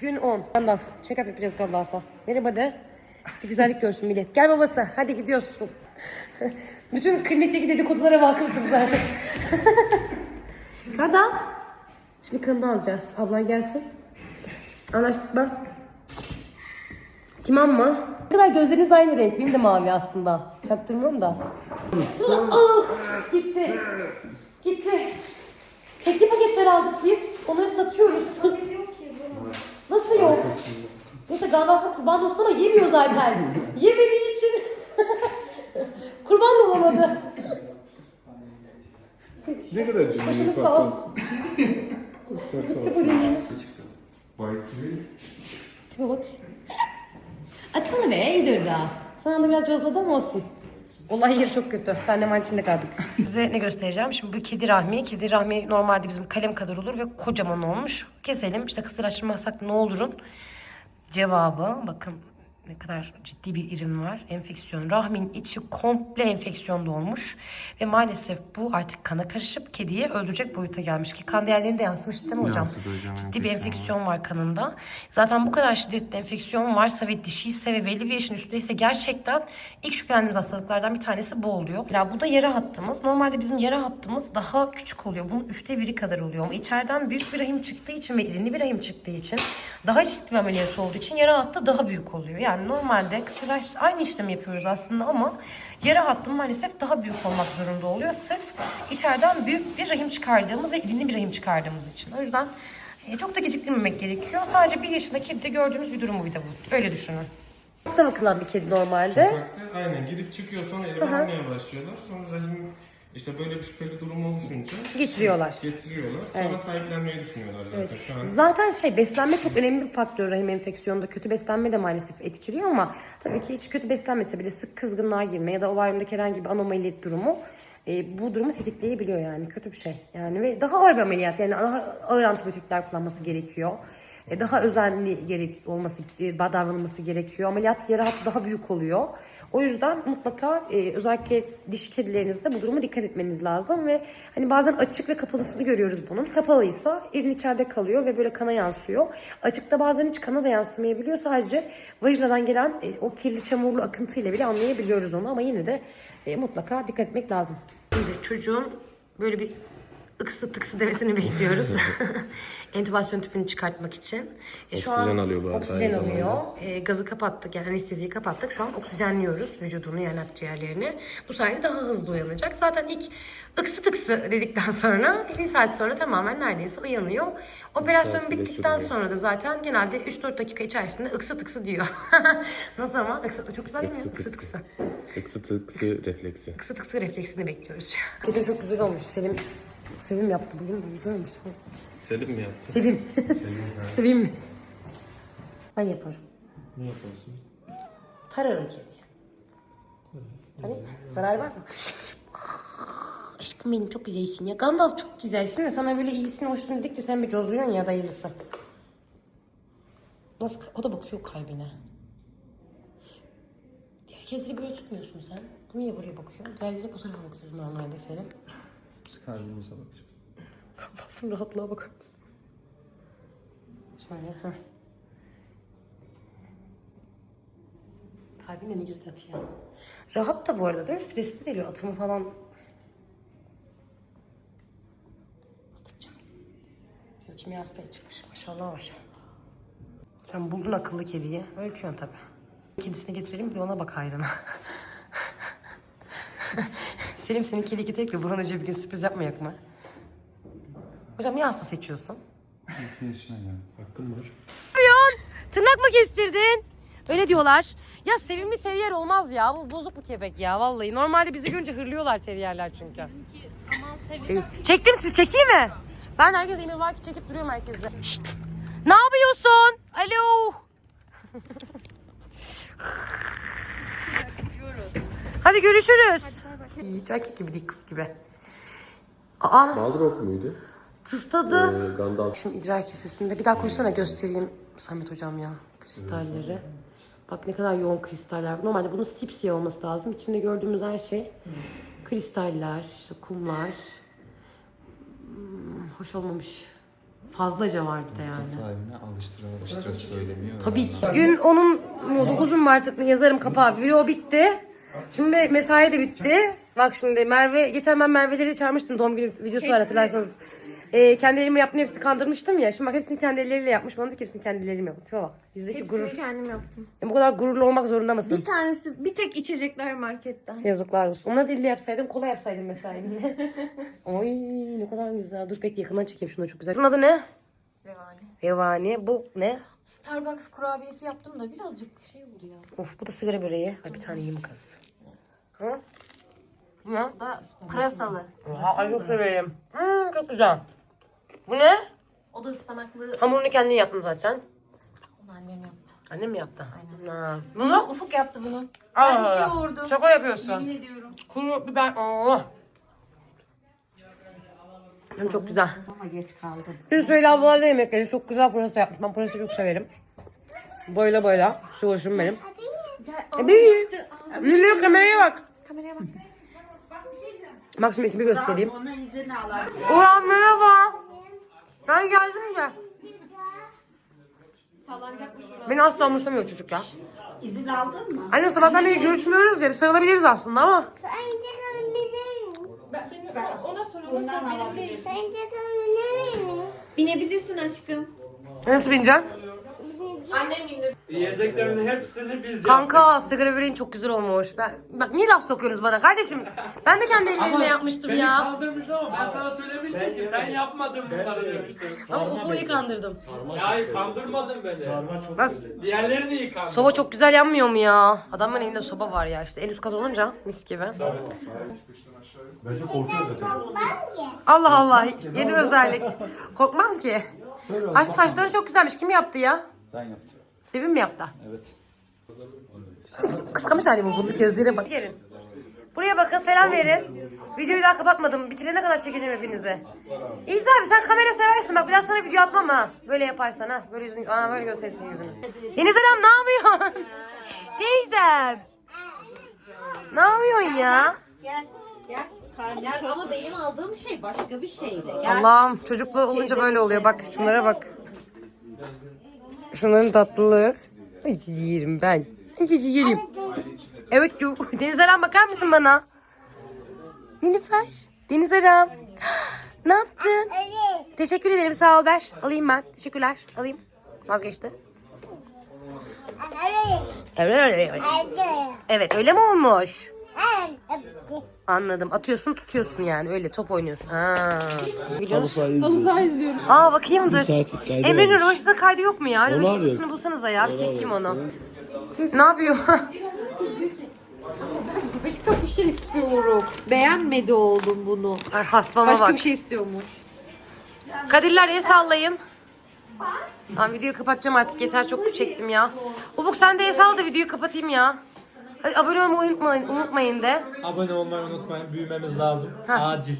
Gün 10. Gandalf. Check-up yapacağız Gandalf'a. Merhaba de. Bir güzellik görsün millet. Gel babası. Hadi gidiyorsun. Bütün klinikteki dedikodulara vakıfsın zaten. Gandalf. Şimdi kanını alacağız. Ablan gelsin. Anlaştık mı? Timam mı? Ne kadar gözleriniz aynı renk. Benim de mavi aslında. Çaktırmıyorum da. Ah, gitti. Gitti. Tekli paketler aldık biz. Onları satıyoruz. Nasıl yok? Neyse Gandalf'a kurban olsun ama yemiyor zaten. Yemediği için kurban da olamadı. Ne kadar cimri Başınız sağ olsun. Gitti bu dilimiz. Baytili. Tipe bak. Akıllı be iyidir daha. Sana da biraz cozladı ama olsun. Olay yeri çok kötü. Senle içinde kaldık. Size ne göstereceğim? Şimdi bu kedi rahmi. Kedi rahmi normalde bizim kalem kadar olur ve kocaman olmuş. Keselim. İşte kısırlaştırmasak ne olurun? Cevabı bakın ne kadar ciddi bir irim var. Enfeksiyon. Rahmin içi komple enfeksiyon dolmuş. Ve maalesef bu artık kana karışıp kediyi öldürecek boyuta gelmiş. Ki kan değerlerine de yansımış değil mi hocam? Yansıdı hocam, Ciddi bir enfeksiyon enfeksiyon var kanında. Zaten bu kadar şiddetli enfeksiyon varsa ve dişiyse ve belli bir yaşın üstündeyse gerçekten ilk şüphelendiğimiz hastalıklardan bir tanesi bu oluyor. Ya bu da yara hattımız. Normalde bizim yara hattımız daha küçük oluyor. Bunun üçte biri kadar oluyor. Ama içeriden büyük bir rahim çıktığı için ve irinli bir rahim çıktığı için daha riskli bir ameliyat olduğu için yara hattı daha büyük oluyor. Yani normalde kısırlaş aynı işlemi yapıyoruz aslında ama yara hattı maalesef daha büyük olmak zorunda oluyor. Sırf içeriden büyük bir rahim çıkardığımız ve irinli bir rahim çıkardığımız için. O yüzden e, çok da geciktirmemek gerekiyor. Sadece bir yaşındaki kedide gördüğümüz bir durum bir de bu. Öyle düşünün. Da bakılan bir kedi normalde. Sokakta aynen girip çıkıyor sonra eve almaya başlıyorlar. Sonra rahim işte böyle bir şüpheli durum oluşunca Getiriyorlar. getiriyorlar. Sonra sahiplenmeyi düşünüyorlar zaten şu an. Zaten şey beslenme çok önemli bir faktör rahim enfeksiyonunda. Kötü beslenme de maalesef etkiliyor ama tabii ki hiç kötü beslenmese bile sık kızgınlığa girme ya da ovaryumdaki herhangi bir anomali durumu e, bu durumu tetikleyebiliyor yani kötü bir şey. Yani ve daha ağır bir ameliyat yani daha ağır antibiyotikler kullanması gerekiyor. E, daha özenli gerek olması e, davranılması gerekiyor. Ameliyat yara hattı daha büyük oluyor. O yüzden mutlaka e, özellikle diş kedilerinizde bu duruma dikkat etmeniz lazım ve hani bazen açık ve kapalısını görüyoruz bunun. Kapalıysa irin içeride kalıyor ve böyle kana yansıyor. Açıkta bazen hiç kana da yansımayabiliyor. Sadece vajinadan gelen e, o kirli çamurlu akıntıyla bile anlayabiliyoruz onu ama yine de e, mutlaka dikkat etmek lazım. Şimdi çocuğun böyle bir ıksı tıksı demesini bekliyoruz. Entübasyon tüpünü çıkartmak için. E, şu Oksijen an alıyor bu arada Oksijen aynı alıyor. E, gazı kapattık yani anesteziyi kapattık. Şu an oksijenliyoruz vücudunu yani akciğerlerini. Bu sayede daha hızlı uyanacak. Zaten ilk ıksı tıksı dedikten sonra bir saat sonra tamamen neredeyse uyanıyor. Operasyon saat bile bittikten sürmüyor. sonra da zaten genelde 3-4 dakika içerisinde ıksı tıksı diyor. Nasıl ama? Iksı, çok güzel değil mi? Iksı Iksı tıksı. tıksı. Iksı tıksı refleksi. Kısa tıksı refleksini bekliyoruz. Gece çok güzel olmuş. Selim Sevim yaptı bugün. Güzel olmuş. Selim mi yaptı? Sevim. Sevim mi? Ben yaparım. Ne yaparsın? Tararım kediyi. Tarayayım mı? Zarar var mı? Aşkım benim çok güzelsin ya. Gandalf çok güzelsin de sana böyle iyisin hoşsun dedikçe sen bir cozluyorsun ya dayılısı. Nasıl? O da bakıyor kalbine. Diğer kedileri böyle tutmuyorsun sen. Bu niye buraya bakıyor? Diğerleri bu tarafa bakıyoruz normalde Selim. Biz kalbimize bakacağız. Gandalf'ın rahatlığa bakar mısın? Şöyle. Heh. Kalbin de ne güzel atıyor. Rahat da bu arada değil mi? Stresli değil. Atımı falan. Biyokimya hastaya çıkmış. Maşallah var. Sen buldun akıllı kediyi. Ölçüyorsun tabii. Kedisini getirelim bir ona bak hayrına. Selim senin kedi getirip de Burhan Hoca bir gün sürpriz yapmayak mı? Hocam niye hasta seçiyorsun? 6 yaşına geldi. Hakkım var. Tırnak mı kestirdin? Öyle diyorlar. Ya sevimli teryer olmaz ya. Bu bozuk bu köpek ya vallahi. Normalde bizi görünce hırlıyorlar teriyerler çünkü. Değil. Çektim siz çekeyim mi? Ben herkes emir var ki çekip duruyorum herkese. Şşt! Ne yapıyorsun? Alo. Hadi görüşürüz. Hiç erkek gibi değil kız gibi. Aa Balrog muydu? tısladı. Ee, Gandalf. Şimdi idrar kesesinde bir daha koysana göstereyim Samet hocam ya kristalleri. Bak ne kadar yoğun kristaller. Normalde bunun sipsiyah olması lazım. İçinde gördüğümüz her şey kristaller, işte kumlar. Hmm, hoş olmamış. Fazlaca var bir de yani. Sahibine alıştıra alıştıra söylemiyor. Tabii ki. Gün onun 9'un var artık yazarım kapağı. Video bitti. Şimdi mesai de bitti. Bak şimdi Merve, geçen ben Merve'leri çağırmıştım doğum günü videosu var hatırlarsanız. Ee, kendi elimi yaptım hepsini kandırmıştım ya. Şimdi bak hepsini kendi elleriyle yapmış. Bana diyor ki hepsini kendi ellerim yaptım. Tipe bak. Yüzdeki Hepsini gurur. kendim yaptım. Ya bu kadar gururlu olmak zorunda mısın? Bir tanesi bir tek içecekler marketten. Yazıklar olsun. Ona dille yapsaydım kola yapsaydım mesela eline. Oy ne kadar güzel. Dur bekle yakından çekeyim şunu çok güzel. Bunun adı ne? Revani. Revani. Bu ne? Starbucks kurabiyesi yaptım da birazcık şey oldu ya. Of bu da sigara böreği. Ay bir tane yiyeyim kız. Hı? Ne? Bu da pırasalı. Oha, ay çok severim. Hmm, çok güzel. Bu ne? O da ıspanaklı. Hamurunu kendin yaptın zaten. Onu annem yaptı. Annem mi yaptı? Aynen. Ha. Bunu Bunu? Ufuk yaptı bunu. Aa, Kendisi yoğurdu. Şaka yapıyorsun. Yemin ediyorum. Kuru biber. Oo. Hem çok güzel. Ama geç kaldım. Dün Söyle ablalarla yemek yedi. Çok güzel pırasa yapmış. Ben pırasa çok severim. Boyla boyla. Şu hoşum benim. Büyüyor. Lülü kameraya bak. Kameraya bak. Bak şimdi ekibi göstereyim. Ulan merhaba. Ben geldim ya. Sallanacakmış orada. Beni asla umursamıyor çocuk ya. İzin aldın mı? Annem sabahtan beri görüşmüyoruz ya. Bir sarılabiliriz aslında ama. Oyuncak alabilir miyim? Ben, benim, ona sor ona sor benim değil. Oyuncak alabilir miyim? Binebilirsin aşkım. Nasıl bineceksin? Annem bindir. Yiyeceklerin hepsini biz yaptık. Kanka sigara böreğin çok güzel olmuş. Ben, bak niye laf sokuyorsunuz bana kardeşim? Ben de kendi ellerimle yapmıştım beni ya. kandırmıştın ama ben sana söylemiştim ki sen yapmadın bunları demiştim. Ama Ufo'yu kandırdım. Ya hayır kandırmadın beni. Nasıl? Diğerlerini iyi kandırdın. Soba çok güzel yanmıyor mu ya? Adamın elinde soba var ya işte en üst kat olunca mis gibi. Bence korkuyor zaten. Allah Allah yeni özellik. Korkmam ki. Aşkım saçların çok güzelmiş. Kim yaptı ya? Ben yaptım. Sevim mi yaptı? Evet. Kıskamış hali bu bunu gözlere bak. Gelin. Buraya bakın selam verin. Videoyu daha kapatmadım. Bitirene kadar çekeceğim hepinizi. İsa abi sen kamera seversin bak bir daha sana video atmam ha. Böyle yaparsan ha. Böyle yüzünü, aa böyle gösterirsin yüzünü. Yeni selam ne yapıyorsun? Teyzem. Ne yapıyorsun ya? Gel ama benim aldığım şey başka bir şeydi. Allah'ım çocuklu olunca böyle oluyor. Bak şunlara bak. Şunların tatlılığı. Cici yerim ben. Cici yerim. Evet çok. Deniz Aram bakar mısın bana? Nilüfer. Deniz Aram. Ne yaptın? Teşekkür ederim sağ ol ver. Alayım ben. Teşekkürler. Alayım. Vazgeçti. Evet öyle mi olmuş? Anladım. Atıyorsun tutuyorsun yani. Öyle top oynuyorsun. Ha. Musun? Halı saha izliyorum. Aa bakayım dur. Emre'nin Roş'ta kaydı yok mu ya? Roş'tasını bulsanıza ya. Bir çekeyim onu. Ne yapıyor? Başka bir şey istiyorum. Beğenmedi oğlum bunu. Ay haspama Başka bak. bir şey istiyormuş. Kadirler el sallayın. Tamam videoyu kapatacağım artık yeter çok çektim ya. Ufuk sen de el sal da videoyu kapatayım ya. Hadi abone olmayı unutmayın, unutmayın de. Abone olmayı unutmayın. Büyümemiz lazım. Ha. Acil.